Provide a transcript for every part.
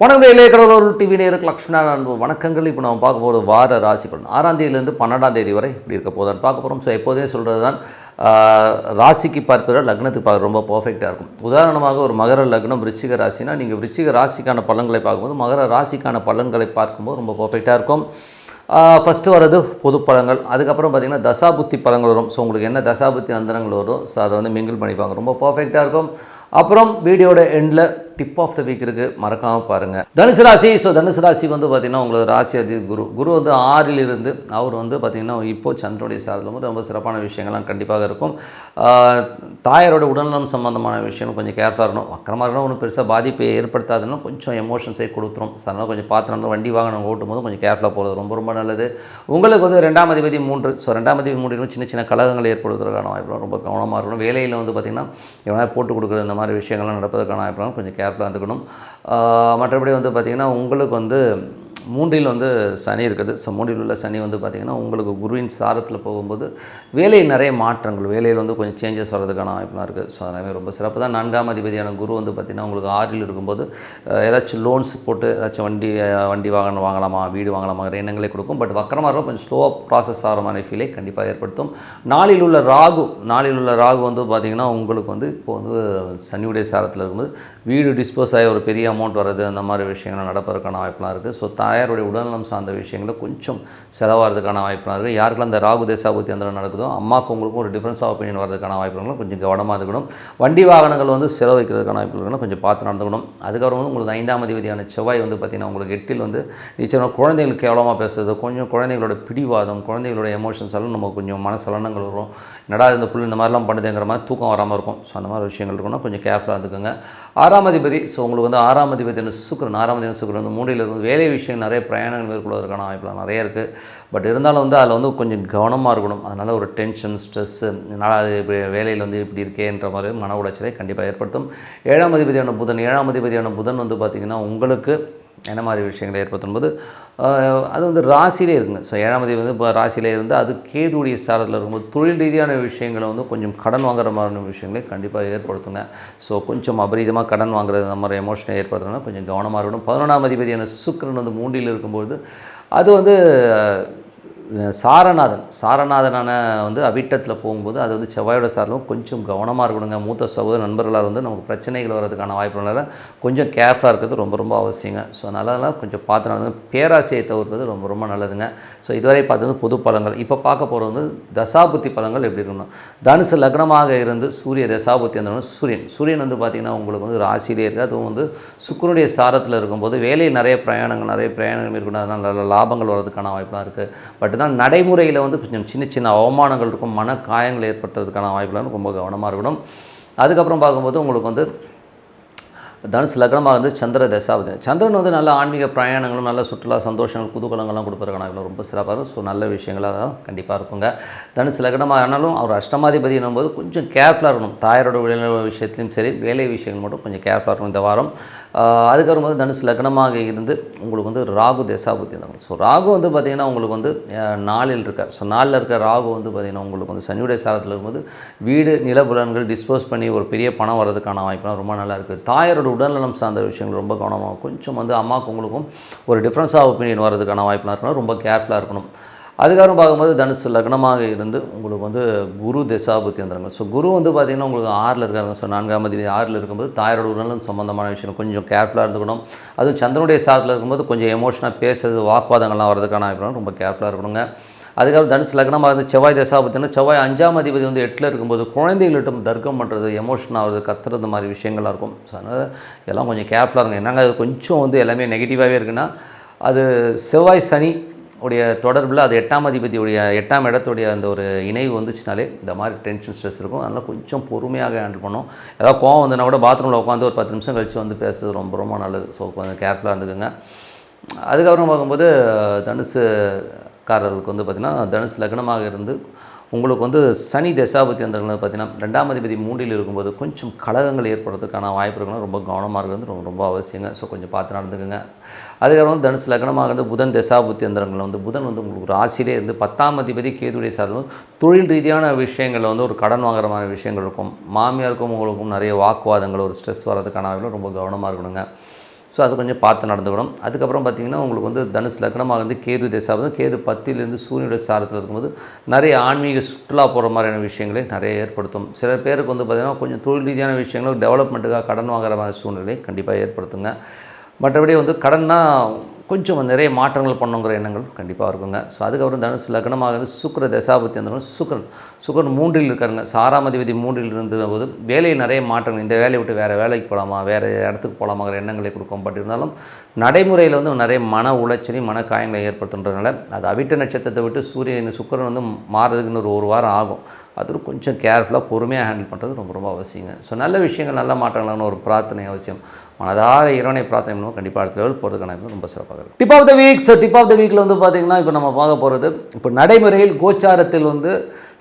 வணக்கம் இளைய கடவுள் டிவி நேருக்கு லக்ஷ்மணா அன்பு வணக்கங்கள். இப்போ நம்ம பார்க்க போகிற வார ராசி பலன் ஆறாம் தேதியிலேருந்து பன்னெண்டாம் தேதி வரை இப்படி இருக்க போதான் பார்க்க போகிறோம் ஸோ எப்போதே சொல்கிறது தான் ராசிக்கு பார்ப்பதை லக்னத்துக்கு பார்க்க ரொம்ப பர்ஃபெக்டாக இருக்கும். உதாரணமாக ஒரு மகர லக்னம் விருச்சிக ராசினா நீங்கள் விருச்சிக ராசிக்கான பலன்களை பார்க்கும்போது மகர ராசிக்கான பலன்களை பார்க்கும்போது ரொம்ப பர்ஃபெக்டாக இருக்கும். ஃபஸ்ட்டு வர்றது பொது பழங்கள் அதுக்கப்புறம் பார்த்திங்கன்னா தசாபுத்தி பழங்கள் வரும். ஸோ உங்களுக்கு என்ன தசாபுத்தி அந்தரங்கள் வரும் ஸோ அதை வந்து மிங்கிள் பண்ணிப்பாங்க. ரொம்ப பர்ஃபெக்டாக இருக்கும். அப்புறம் வீடியோட எண்டில் டிப் ஆஃப் த வீக் இருக்குது மறக்காமல் பாருங்கள் தனுசு ராசி ஸோ தனுசு ராசி வந்து பார்த்திங்கன்னா உங்களுக்கு ராசி அதி குரு. குரு வந்து ஆறில் இருந்து அவர் வந்து பார்த்திங்கன்னா இப்போ சந்திரனுடைய சாதத்தில் வந்து ரொம்ப சிறப்பான விஷயங்கள்லாம் கண்டிப்பாக இருக்கும். ஆஹ், தாயாரோட உடல்நலம் சம்பந்தமான விஷயம் கொஞ்சம் கேர்ஃபுல்லாக இருக்கணும். அக்கறமாக இருக்கணும் ஒன்றும் பெருசாக பாதிப்பை ஏற்படுத்தாதுன்னா கொஞ்சம் எமோஷன்ஸை கொடுத்துரும். ஸோ அதனால் கொஞ்சம் பார்த்து வண்டி வாகனம் ஓட்டும் போது கொஞ்சம் கேர்ஃபுல்லாக போகிறது ரொம்ப ரொம்ப நல்லது. உங்களுக்கு வந்து ரெண்டாம் அதிபதி மூன்று. ஸோ ரெண்டாம் அதிபதி மூன்று சின்ன சின்ன கழகங்கள் ஏற்படுவதற்கான வாய்ப்பு ரொம்ப கவனமாக இருக்கணும். வேலையில் வந்து பார்த்திங்கன்னா எவனா போட்டு கொடுக்குறது இந்த மாதிரி விஷயங்கள்லாம் நடப்பதற்கான வாய்ப்பு கொஞ்சம் கேர்ஃபுல்லாக இருந்துக்கணும் மற்றபடி வந்து பார்த்திங்கன்னா உங்களுக்கு வந்து மூன்றில் வந்து சனி இருக்குது. ஸோ மூன்றில் உள்ள சனி வந்து பார்த்திங்கன்னா உங்களுக்கு குருவின் சாரத்தில் போகும்போது வேலையில் நிறைய மாற்றங்கள் வேலையில் வந்து கொஞ்சம் சேஞ்சஸ் வர்றதுக்கான வாய்ப்புலாம் இருக்குது ஸோ அதனால ரொம்ப சிறப்பு தான். நான்காம் அதிபதியான குரு வந்து பார்த்திங்கன்னா உங்களுக்கு ஆறில் இருக்கும்போது ஏதாச்சும் லோன்ஸ் போட்டு ஏதாச்சும் வண்டி வண்டி வாகனம் வாங்கலாமா வீடு வாங்கலாமாங்கிற எண்ணங்களே கொடுக்கும். பட் வக்கரமாக இருக்கும் கொஞ்சம் ஸ்லோவாக ப்ராசஸ் ஆகிற மாதிரி ஃபீலை கண்டிப்பாக ஏற்படுத்தும். நாளில் உள்ள ராகு நாளில் உள்ள ராகு வந்து பார்த்திங்கன்னா உங்களுக்கு வந்து இப்போ வந்து சனியுடைய சாரத்தில் இருக்கும்போது வீடு டிஸ்போஸ் ஆகி ஒரு பெரிய அமௌண்ட் வர்றது அந்த மாதிரி விஷயங்கள் நடப்பதற்கான வாய்ப்புலாம் இருக்குது ஸோ தாயாருடைய உடல்நலம் சார்ந்த விஷயங்களை கொஞ்சம் செலவாகிறதுக்கான வாய்ப்புலாம் இருக்குது. யாருக்கெல்லாம் அந்த ராகு தேசாபுத்தி அந்த நடக்குதோ அம்மாவுக்கு உங்களுக்கும் ஒரு டிஃப்ரென்ஸ் ஆஃப் ஒப்பீனியன் வரதுக்கான வாய்ப்புகளும் கொஞ்சம் கவனமாக இருக்கணும். வண்டி வாகனங்கள் வந்து செலவழிக்கிறதுக்கான வாய்ப்பு இருக்கணும் கொஞ்சம் பார்த்து நடந்துக்கணும். அதுக்கப்புறம் வந்து உங்களுக்கு ஐந்தாம் அதிபதியான செவ்வாய் வந்து பார்த்திங்கன்னா உங்களுக்கு எட்டில் வந்து நிச்சயமாக குழந்தைகளுக்கு கேவலமாக பேசுறது கொஞ்சம் குழந்தைகளோட பிடிவாதம் குழந்தைகளோட எமோஷன்ஸ் எல்லாம் நம்ம கொஞ்சம் மனசலனங்கள் வரும். என்னடா இந்த புள்ளி இந்த மாதிரிலாம் பண்ணுதுங்கிற மாதிரி தூக்கம் வராமல் இருக்கும். ஸோ அந்த மாதிரி விஷயங்கள் இருக்கணும். கொஞ்சம் கேர்ஃபுல்லாக இருந்துக்கோங்க. ஆறாம் அதிபதி ஸோ உங்களுக்கு வந்து ஆறாம் அதிபதி சுக்கரன் ஆறாம் அதிபதி சுக்கரன் வந்து மூடியில் இருந்து வேலை விஷயம் நிறைய பிரயாணங்கள் மேற்கொள்வதற்கான வாய்ப்புலாம் நிறைய இருக்குது பட் இருந்தாலும் வந்து அதில் வந்து கொஞ்சம் கவனமாக இருக்கணும். அதனால் ஒரு டென்ஷன் ஸ்ட்ரெஸ்ஸு அது இப்படி வேலையில் வந்து இப்படி இருக்கேன்ற மாதிரி மன உளைச்சலை கண்டிப்பாக ஏற்படுத்தும். ஏழாம் அதிபதியான புதன் ஏழாம் அதிபதியான புதன் வந்து பார்த்திங்கன்னா உங்களுக்கு என்ன மாதிரி விஷயங்களை ஏற்படுத்தும்போது அது வந்து ராசியிலே இருக்குங்க ஸோ ஏழாம் தேதி வந்து இப்போ ராசியிலே இருந்து அது கேதுடைய சாரத்தில் இருக்கும்போது தொழில் ரீதியான விஷயங்களை வந்து கொஞ்சம் கடன் வாங்குற மாதிரியான விஷயங்களை கண்டிப்பாக ஏற்படுத்துங்க. ஸோ கொஞ்சம் அபரீதமாக கடன் வாங்குறது அந்த மாதிரி எமோஷனை ஏற்படுத்துனா கொஞ்சம் கவனமாக இருக்கணும். பதினொன்றாம் அதிபதியான சுக்கரன் வந்து மூண்டியில் இருக்கும்போது அது வந்து சாரநாதன். சாரநாதனான வந்து அவிட்டத்தில் போகும்போது அது வந்து செவ்வாயோட சாரலும் கொஞ்சம் கவனமாக இருக்கணுங்க. மூத்த சகோதர நண்பர்களால் வந்து நமக்கு பிரச்சனைகள் வர்றதுக்கான வாய்ப்புனால கொஞ்சம் கேர்ஃபுல்லாக இருக்கிறது ரொம்ப ரொம்ப அவசியங்க. ஸோ அதனால கொஞ்சம் பார்த்து நடந்து பேராசையை தவிர்ப்பது ரொம்ப ரொம்ப நல்லதுங்க. ஸோ இதுவரை பார்த்தது பொது பலங்கள். இப்போ பார்க்க போகிறது வந்து தசாபுத்தி பழங்கள் எப்படி இருக்கணும்? தனுசு லக்னமாக இருந்து சூரிய தசாபுத்தி அந்த சூரியன். சூரியன் வந்து பார்த்திங்கன்னா உங்களுக்கு வந்து ராசியிலே இருக்குது அதுவும் வந்து சுக்கரனுடைய சாரத்தில் இருக்கும்போது வேலையில் நிறைய பிரயாணங்கள் நிறைய பிரயாணங்கள் இருக்கணும் அதனால் நல்ல லாபங்கள் வர்றதுக்கான வாய்ப்பெலாம் இருக்குது பட் தான் நடைமுறையில் வந்து கொஞ்சம் சின்ன சின்ன அவமானங்கள் இருக்கும் மன காயங்கள் ஏற்படுத்துறதுக்கான வாய்ப்புலாம் ரொம்ப கவனமாக இருக்கணும். அதுக்கப்புறம் பார்க்கும்போது உங்களுக்கு வந்து தனுசு லக்னமாக இருந்து சந்திர தசாவது சந்திரன் வந்து நல்ல ஆன்மீக பிரயாணங்களும் நல்ல சுற்றுலா சந்தோஷங்கள் குதூகலங்கள்லாம் கொடுப்பதற்கான ரொம்ப சிறப்பாக இருக்கும். ஸோ நல்ல விஷயங்களாக தான் கண்டிப்பாக இருக்குங்க. தனுசு லக்னமாக ஆனாலும் அவர் அஷ்டமாதிபதி போது கொஞ்சம் கேர்ஃபுல்லாக இருக்கணும். தாயாரோட விளை விஷயத்துலையும் சரி வேலை விஷயங்கள் மட்டும் கொஞ்சம் கேர்ஃபுல்லாக இருக்கணும் இந்த வாரம். அதுக்கப்புறம் வந்து தனுசு லக்னமாக இருந்து உங்களுக்கு வந்து ராகு தசாபுத்தி இருந்தாங்க ஸோ ராகு வந்து பார்த்திங்கன்னா உங்களுக்கு வந்து நாளில் இருக்கார். ஸோ நாளில் இருக்க ராகு வந்து பார்த்திங்கன்னா உங்களுக்கு வந்து சனியுடைய சாரத்தில் இருக்கும்போது வீடு நிலபுலன்கள் டிஸ்போஸ் பண்ணி ஒரு பெரிய பணம் வர்றதுக்கான வாய்ப்புலாம் ரொம்ப நல்லா இருக்குது தாயாரோட உடல்நலம் சார்ந்த விஷயங்கள் ரொம்ப கவனமாக கொஞ்சம் வந்து அம்மாவுக்கு உங்களுக்கும் ஒரு டிஃப்ரென்ஸ் ஆஃப் ஒப்பீனியன் வர்றதுக்கான வாய்ப்புலாம் இருக்கணும் ரொம்ப கேர்ஃபுல்லாக இருக்கணும். அதுக்கப்புறம் பார்க்கும்போது தனுசு லக்னமாக இருந்து உங்களுக்கு வந்து குரு திசாபுத்தி வந்துடுங்க ஸோ குரு வந்து பார்த்திங்கன்னா உங்களுக்கு ஆறில் இருக்காங்க ஸோ நான்காம் தேதி ஆறில் இருக்கும்போது தாயாரோட உடல்நலம் சம்மந்தமான விஷயம் கொஞ்சம் கேர்ஃபுல்லாக இருந்துக்கணும். அதுவும் சந்திரனுடைய சாரத்தில் இருக்கும்போது கொஞ்சம் எமோஷனாக பேசுறது வாக்குவாதங்கள்லாம் வரதுக்கான வாய்ப்பு ரொம்ப கேர்ஃபுல்லாக இருக்கணுங்க. அதுக்கப்புறம் தனுசு லக்னமாக இருந்து செவ்வாய் தசாபத்தினா செவ்வாய் அஞ்சாம் அதிபதி வந்து எட்டில் இருக்கும்போது குழந்தைகளிட்டும் தர்க்கம் பண்ணுறது எமோஷன் ஆகுறது கத்துறது மாதிரி விஷயங்கள்லாம் இருக்கும். ஸோ அதனால் எல்லாம் கொஞ்சம் கேர்ஃபுல்லாக இருங்க. என்னங்க அது கொஞ்சம் வந்து எல்லாமே நெகட்டிவாகவே இருக்குன்னா அது செவ்வாய் சனி உடைய தொடர்பில் அது எட்டாம் அதிபதியுடைய எட்டாம் இடத்துடைய அந்த ஒரு இணைவு வந்துச்சுனாலே இந்த மாதிரி டென்ஷன் ஸ்ட்ரெஸ் இருக்கும். அதனால் கொஞ்சம் பொறுமையாக ஹேண்டில் பண்ணும் ஏதாவது கோவம் வந்துன்னா கூட பாத்ரூமில் உட்காந்து ஒரு பத்து நிமிஷம் கழித்து வந்து பேசுறது ரொம்ப ரொம்ப நல்லது. ஸோ கொஞ்சம் கேர்ஃபுல்லாக இருந்துக்குங்க. அதுக்கப்புறம் பார்க்கும்போது தனுசு காரர்களுக்கு வந்து பார்த்திங்கன்னா தனுசு லக்னமாக இருந்து உங்களுக்கு வந்து சனி தசாபதி அந்த பார்த்தீங்கன்னா ரெண்டாம் அதிபதி மூன்றில் இருக்கும்போது கொஞ்சம் கழகங்கள் ஏற்படுறதுக்கான வாய்ப்பு இருக்குன்னா ரொம்ப கவனமாக இருக்கிறது ரொம்ப ரொம்ப அவசியங்க. ஸோ கொஞ்சம் பார்த்து நடந்துக்குங்க. அதுக்கப்புறம் வந்து தனுசு லக்னமாக இருந்து புதன் தசாபுத்தி அந்தரங்களில் வந்து புதன் வந்து உங்களுக்கு ராசியிலே இருந்து பத்தாம் அதிபதி கேதுடைய சாதம் தொழில் ரீதியான விஷயங்களில் வந்து ஒரு கடன் வாங்குற மாதிரி விஷயங்கள் இருக்கும். மாமியாருக்கும் உங்களுக்கும் நிறைய வாக்குவாதங்கள் ஒரு ஸ்ட்ரெஸ் வர்றதுக்கான ரொம்ப கவனமாக இருக்கணுங்க. ஸோ அது கொஞ்சம் பார்த்து நடந்துக்கணும். அதுக்கப்புறம் பார்த்திங்கன்னா உங்களுக்கு வந்து தனுசு லக்னமாக வந்து கேது திசாவது கேது பத்திலேருந்து சூரியனுடைய சாரத்தில் இருக்கும்போது நிறைய ஆன்மீக சுற்றுலா போகிற மாதிரியான விஷயங்களை நிறைய ஏற்படுத்தும். சில பேருக்கு வந்து பார்த்திங்கன்னா கொஞ்சம் தொழில் ரீதியான விஷயங்களும் டெவலப்மெண்ட்டுக்காக கடன் வாங்குற மாதிரி சூழ்நிலை கண்டிப்பாக ஏற்படுத்துங்க. மற்றபடி வந்து கடன்னா கொஞ்சம் நிறைய மாற்றங்கள் பண்ணுங்கிற எண்ணங்கள் கண்டிப்பாக இருக்குங்க. ஸோ அதுக்கப்புறம் தனுசு லக்னமாக வந்து சுக்கர தசாபத்தி அந்த சுக்கரன். சுக்கரன் மூன்றில் இருக்காருங்க. சாராமதிபதி மூன்றில் இருந்த போது வேலையில் நிறைய மாற்றங்கள் இந்த வேலையை விட்டு வேறு வேலைக்கு போகலாமா வேறு இடத்துக்கு போகலாமாங்கிற எண்ணங்களை கொடுக்கும். பட் இருந்தாலும் நடைமுறையில் வந்து நிறைய மன உளைச்சலையும் மன காயங்களை ஏற்படுத்துன்றதுனால அது அவிட்ட நட்சத்திரத்தை விட்டு சூரியன் சுக்கரன் வந்து மாறுறதுக்கு இன்னொரு ஒரு வாரம் ஆகும். அதில் கொஞ்சம் கேர்ஃபுல்லாக பொறுமையாக ஹேண்டில் பண்ணுறது ரொம்ப ரொம்ப அவசியங்க. ஸோ நல்ல விஷயங்கள் நல்ல மாற்றங்களான ஒரு பிரார்த்தனை அவசியம். மனதார இறைவனை பிரார்த்தனை பண்ணுவோம். கண்டிப்பாக அடுத்த லெவல் போகிறதுக்கான ரொம்ப சிறப்பாக இருக்கும். Tip of the week so tip of the வீக்கில் வந்து பார்த்திங்கன்னா இப்போ நம்ம பார்க்க போகிறது இப்போ நடைமுறையில் கோச்சாரத்தில் வந்து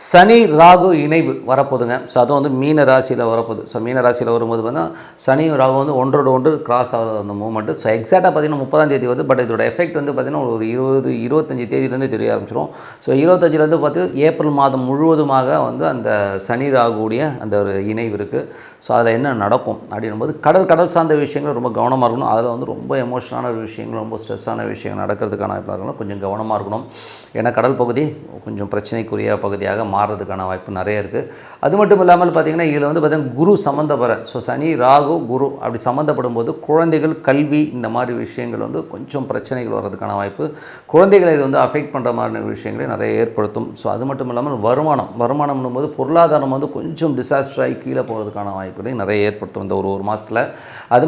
சனி ராகு இணைவு வரப்போதுங்க ஸோ அதுவும் வந்து மீன ராசியில் வரப்போகுது. ஸோ மீன ராசியில் வரும்போது பார்த்தீங்கன்னா சனி ராகு வந்து ஒன்றோட ஒன்று கிராஸ் ஆகிற அந்த மூமெண்ட்டு ஸோ எக்ஸாக்டாக பார்த்தீங்கன்னா முப்பதாம் தேதி வந்து பட் இதோட எஃபெக்ட் வந்து பார்த்திங்கன்னா ஒரு இருபது இருபத்தஞ்சி தேதியிலேருந்து தெரிய ஆரம்பிச்சிடும் ஸோ இருபத்தஞ்சிலேருந்து பார்த்து ஏப்ரல் மாதம் முழுவதுமாக வந்து அந்த சனி ராகுடைய அந்த ஒரு இணைவு இருக்குது ஸோ அதில் என்ன நடக்கும்? அப்படின்னும்போது கடல் கடல் சார்ந்த விஷயங்களும் ரொம்ப கவனமாக இருக்கணும். அதில் வந்து ரொம்ப எமோஷனான ஒரு விஷயங்கள் ரொம்ப ஸ்ட்ரெஸ்ஸான விஷயங்கள் நடக்கிறதுக்கான வாய்ப்பாக இருக்கணும் கொஞ்சம் கவனமாக இருக்கணும். ஏன்னா கடல் பகுதி கொஞ்சம் பிரச்சனைக்குரிய பகுதியாக மாறுறதுக்கான வாய்ப்பு நிறைய இருக்குது அது மட்டும் இல்லாமல் பார்த்திங்கன்னா இதில் வந்து பார்த்திங்கன்னா குரு சம்மந்தப்பட ஸோ சனி ராகு குரு அப்படி சம்மந்தப்படும் போது குழந்தைகள் கல்வி இந்த மாதிரி விஷயங்கள் வந்து கொஞ்சம் பிரச்சனைகள் வர்றதுக்கான வாய்ப்பு குழந்தைகளை இது வந்து அஃபெக்ட் பண்ணுற மாதிரி விஷயங்களை நிறைய ஏற்படுத்தும். ஸோ அது மட்டும் இல்லாமல் வருமானம் வருமானம்னும் போது பொருளாதாரம் வந்து கொஞ்சம் டிசாஸ்டர் ஆகி கீழே போகிறதுக்கான வாய்ப்புகளை நிறைய ஏற்படுத்தும் இந்த ஒரு ஒரு மாதத்தில் அது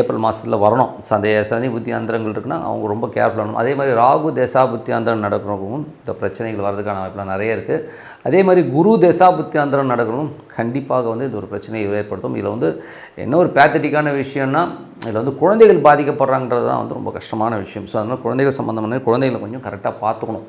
ஏப்ரல் மாதத்தில் வரணும். சந்தைய சனி புத்தி அந்தரங்கள் இருக்குன்னா அவங்க ரொம்ப கேர்ஃபுல்லாக அதே மாதிரி ராகு தேசா புத்தி அந்தரம் நடக்கிறவங்களும் இந்த பிரச்சனைகள் வர்றதுக்கான வாய்ப்புலாம் நிறைய இருக்குது அதே மாதிரி குரு தேசா புத்தி அந்தரம் நடக்கணும் கண்டிப்பாக வந்து இது ஒரு பிரச்சனையை ஏற்படுத்தும். இதில் வந்து என்ன ஒரு பேத்தட்டிக்கான விஷயம்னா இதில் வந்து குழந்தைகள் பாதிக்கப்படுறாங்கிறது தான் வந்து ரொம்ப கஷ்டமான விஷயம். ஸோ அதனால் குழந்தைகள் சம்மந்தமான குழந்தைகளை கொஞ்சம் கரெக்டாக பார்த்துக்கணும்.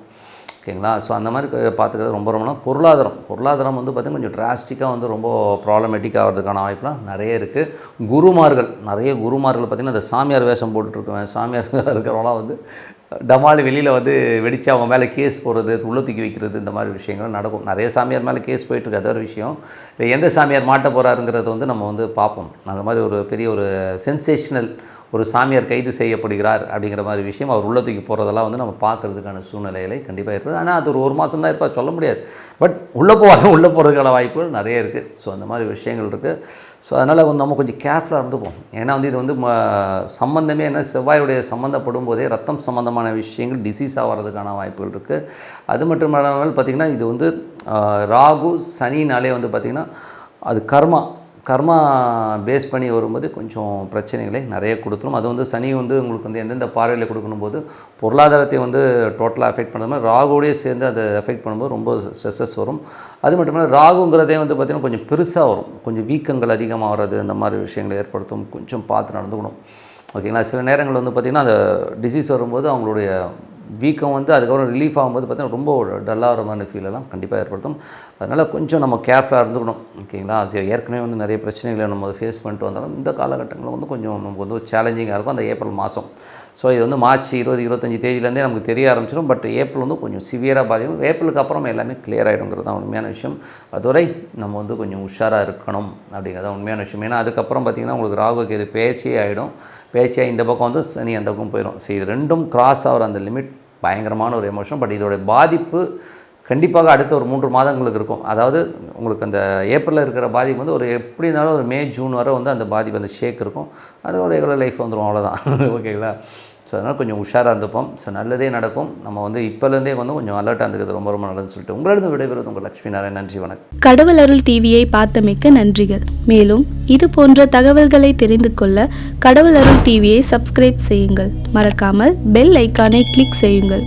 ஓகேங்களா? ஸோ அந்த மாதிரி பார்த்துக்கிறது ரொம்ப ரொம்ப நாள். பொருளாதாரம். பொருளாதாரம் வந்து பார்த்திங்கன்னா கொஞ்சம் டிராஸ்டிக்காக வந்து ரொம்ப ப்ராப்ளமேட்டிக் ஆகிறதுக்கான வாய்ப்புலாம் நிறைய இருக்குது குருமார்கள். நிறைய குருமார்கள் பார்த்திங்கன்னா அந்த சாமியார் வேஷம் போட்டுட்ருக்கவன் சாமியார் இருக்கிறவங்களாம் வந்து டமால் வெளியில் வந்து வெடித்து அவங்க மேலே கேஸ் போடுறது உள்ள தூக்கி வைக்கிறது இந்த மாதிரி விஷயங்கள் நடக்கும். நிறைய சாமியார் மேலே கேஸ் போயிட்டுருக்கு அது ஒரு விஷயம். இல்லை எந்த சாமியார் மாட்ட போகிறாருங்கிறத வந்து நம்ம வந்து பார்ப்போம். அந்த மாதிரி ஒரு பெரிய ஒரு சென்சேஷனல் ஒரு சாமியார் கைது செய்யப்படுகிறார் அப்படிங்கிற மாதிரி விஷயம் அவர் உள்ள தூக்கி போகிறதெல்லாம் வந்து நம்ம பார்க்கறதுக்கான சூழ்நிலைகளை கண்டிப்பாக இருக்குது ஆனால் அது ஒரு ஒரு மாதம் தான் இருப்பா சொல்ல முடியாது. பட் உள்ளே போவாங்க உள்ளே போகிறதுக்கான வாய்ப்புகள் நிறைய இருக்குது ஸோ அந்த மாதிரி விஷயங்கள் இருக்குது ஸோ அதனால் வந்து நம்ம கொஞ்சம் கேர்ஃபுல்லாக இருந்துப்போம். ஏன்னா வந்து இது வந்து ம- சம்மந்தமே என்ன செவ்வாயுடைய சம்மந்தப்படும் போதே ரத்தம் சம்மந்தமான விஷயங்கள் டிசீஸ் ஆகிறதுக்கான வாய்ப்புகள் இருக்குது அது மட்டும் இல்லாமல் பார்த்திங்கன்னா இது வந்து ராகு சனினாலே வந்து பார்த்திங்கன்னா அது கர்மா. கர்மா பேஸ் பண்ணி வரும்போது கொஞ்சம் பிரச்சனைகளை நிறைய கொடுத்துரும். அது வந்து சனி வந்து உங்களுக்கு வந்து எந்தெந்த பார்வையில் கொடுக்கணும் போது பொருளாதாரத்தை வந்து டோட்டலாக அஃபெக்ட் பண்ணுற மாதிரி ராகுவோடய சேர்ந்து அதை அஃபெக்ட் பண்ணும்போது ரொம்ப ஸ்ட்ரெஸ்ஸஸ் வரும். அது மட்டும் இல்லாமல் ராகுங்கிறதே வந்து பார்த்திங்கன்னா கொஞ்சம் பெருசாக வரும். கொஞ்சம் வீக்கங்கள் அதிகமாக வர்றது அந்த மாதிரி விஷயங்களை ஏற்படுத்தும். கொஞ்சம் பார்த்து நடந்துக்கணும். ஓகேங்களா? சில நேரங்கள் வந்து பார்த்திங்கன்னா அந்த டிசீஸ் வரும்போது அவங்களுடைய வீக்கம் வந்து அதுக்கப்புறம் ரிலீஃப் ஆகும்போது பார்த்தீங்கன்னா ரொம்ப டல்லாகிற மாதிரி ஃபீலெல்லாம் கண்டிப்பாக ஏற்படுத்தும். அதனால் கொஞ்சம் நம்ம கேர்ஃபுல்லாக இருந்துக்கணும். ஓகேங்களா? சரி ஏற்கனவே வந்து நிறைய பிரச்சனைகளை நம்ம ஃபேஸ் பண்ணிட்டு வந்தாலும் இந்த காலகட்டங்களில் வந்து கொஞ்சம் நமக்கு வந்து சேலஞ்சிங்காக இருக்கும். அந்த ஏப்ரல் மாதம் ஸோ இது வந்து மார்ச் இருபது இருபத்தஞ்சி தேதியிலேருந்தே நமக்கு தெரிய ஆரம்பிச்சிடும் பட் ஏப்ரல் வந்து கொஞ்சம் சிவியராக பாதிக்கும். ஏப்ரலுக்கு அப்புறம் எல்லாமே கிளியர் ஆகிடுங்கிறது தான் உண்மையான விஷயம். அதுவரை நம்ம வந்து கொஞ்சம் உஷாராக இருக்கணும் அப்படிங்கிறது உண்மையான விஷயம். ஏன்னா அதுக்கப்புறம் பார்த்திங்கன்னா உங்களுக்கு ராகுக்கு இது பேச்சே ஆகிடும் பேச்சியாக இந்த பக்கம் வந்து சனி அந்த பக்கம் போயிடும் ஸோ இது ரெண்டும் கிராஸ் ஆகிற அந்த லிமிட் பயங்கரமான ஒரு எமோஷன் பட் இதோடைய பாதிப்பு கண்டிப்பாக அடுத்த ஒரு மூன்று மாதங்களுக்கு இருக்கும். அதாவது உங்களுக்கு அந்த ஏப்ரலில் இருக்கிற பாதிப்பு வந்து ஒரு எப்படி இருந்தாலும் ஒரு மே ஜூன் வரை வந்து அந்த பாதிப்பு அந்த ஷேக் இருக்கும். அது ஒரு ரெகுலர் லைஃப் வந்துடும் அவ்வளோதான் ஓகேங்களா ஸோ அதனால் கொஞ்சம் உஷாராக இருந்துப்போம். ஸோ நல்லதே நடக்கும். நம்ம வந்து இப்போலேருந்தே வந்து கொஞ்சம் அலர்ட்டாக இருந்துக்கிறது ரொம்ப ரொம்ப நல்லதுன்னு சொல்லிட்டு உங்களிடம் விடைபெறுவது உங்கள் லட்சுமி நாராயண் நன்றி வணக்கம். கடவுள் அருள் டிவியை பார்த்தமைக்க நன்றிகள். மேலும் இது போன்ற தகவல்களை தெரிந்து கொள்ள கடவுள் அருள் டிவியை சப்ஸ்கிரைப் செய்யுங்கள். மறக்காமல் பெல் ஐக்கானை கிளிக் செய்யுங்கள்.